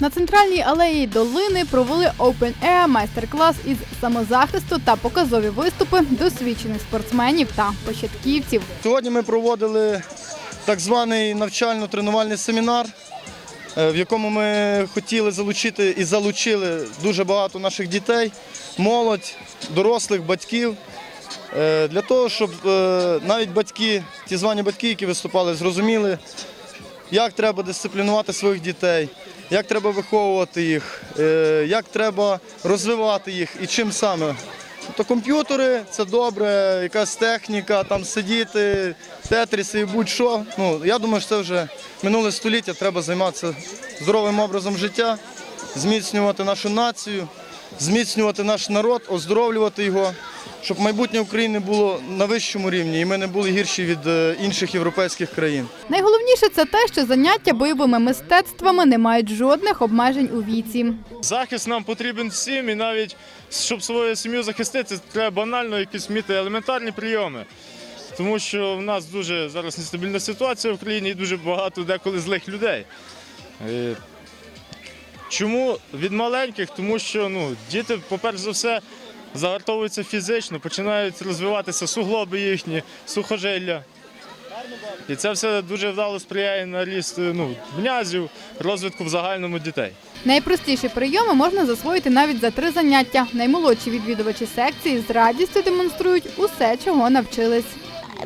На центральній алеї долини провели Open Air майстер-клас із самозахисту та показові виступи досвідчених спортсменів та початківців. Сьогодні ми проводили так званий навчально-тренувальний семінар, е, в якому ми хотіли залучити і залучили дуже багато наших дітей, молодь, дорослих, батьків. е, Для того, щоб е, навіть батьки, ті звані батьки, які виступали, зрозуміли, як треба дисциплінувати своїх дітей, як треба виховувати їх, е, як треба розвивати їх і чим саме. Тобто комп'ютери це добре, якась техніка, там сидіти, тетріси і будь-що. Ну, я думаю, що це вже минуле століття, треба займатися здоровим образом життя, зміцнювати нашу націю, зміцнювати наш народ, оздоровлювати його, щоб майбутнє України було на вищому рівні і ми не були гірші від е, інших європейських країн. Найголовніше це те, що заняття бойовими мистецтвами не мають жодних обмежень у віці. Захист нам потрібен всім, і навіть щоб свою сім'ю захистити, треба банально якісь вміти елементарні прийоми. Тому що в нас дуже зараз нестабільна ситуація в країні і дуже багато деколи злих людей. Е, Чому від маленьких? Тому що ну, діти, по-перше за все, загартовуються фізично, починають розвиватися суглоби їхні, сухожилля. І це все дуже вдало сприяє на ріст е, ну, м'язів, розвитку в загальному дітей. Найпростіші прийоми можна засвоїти навіть за три заняття. Наймолодші відвідувачі секції з радістю демонструють усе, чого навчились.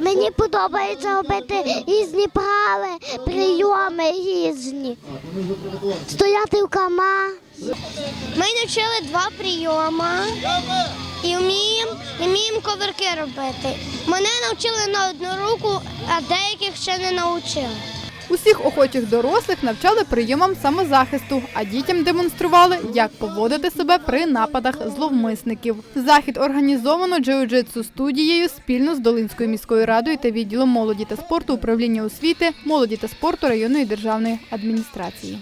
Мені подобається робити різні прави, прийоми різні. Стояти в кама. Ми навчили два прийоми вміємо, коверки робити. Мене навчили на одну руку, а деяких ще не навчили. Усіх охочих дорослих навчали прийомам самозахисту, а дітям демонстрували, як поводити себе при нападах зловмисників. Захід організовано джиу-джитсу студією спільно з Долинською міською радою та відділом молоді та спорту управління освіти, молоді та спорту районної державної адміністрації.